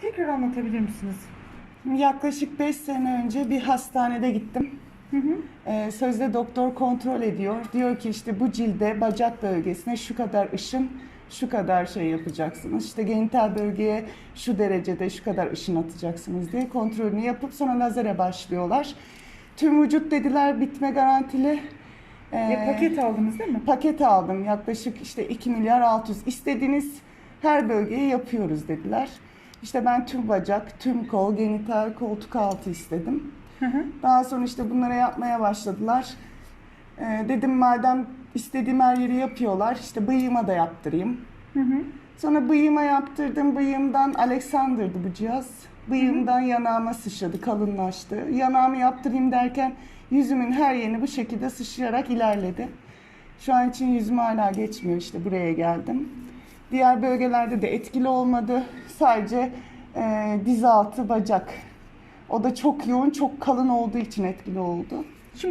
Tekrar anlatabilir misiniz? Yaklaşık 5 sene önce bir hastanede gittim. Hı hı. Ee, sözde doktor kontrol ediyor. Diyor ki işte bu cilde, bacak bölgesine şu kadar ışın, şu kadar şey yapacaksınız. İşte genital bölgeye şu derecede şu kadar ışın atacaksınız diye kontrolünü yapıp sonra lazere başlıyorlar. Tüm vücut dediler bitme garantili. Ee, E, paket aldınız değil mi? paket aldım. Yaklaşık işte 2 milyar 600. İstediğiniz her bölgeyi yapıyoruz dediler. İşte ben tüm bacak, tüm kol, genital, koltuk altı istedim. Hı hı. Daha sonra işte bunlara yapmaya başladılar. Ee, dedim madem istediğim her yeri yapıyorlar, işte bıyığıma da yaptırayım. Hı hı. Sonra bıyığıma yaptırdım. Bıyığımdan Alexander'dı bu cihaz. Bıyığımdan yanağıma sıçradı, kalınlaştı. Yanağımı yaptırayım derken yüzümün her yerini bu şekilde sıçrayarak ilerledi. Şu an için yüzüm hala geçmiyor işte buraya geldim. Diğer bölgelerde de etkili olmadı. Sadece e, diz altı, bacak. O da çok yoğun, çok kalın olduğu için etkili oldu.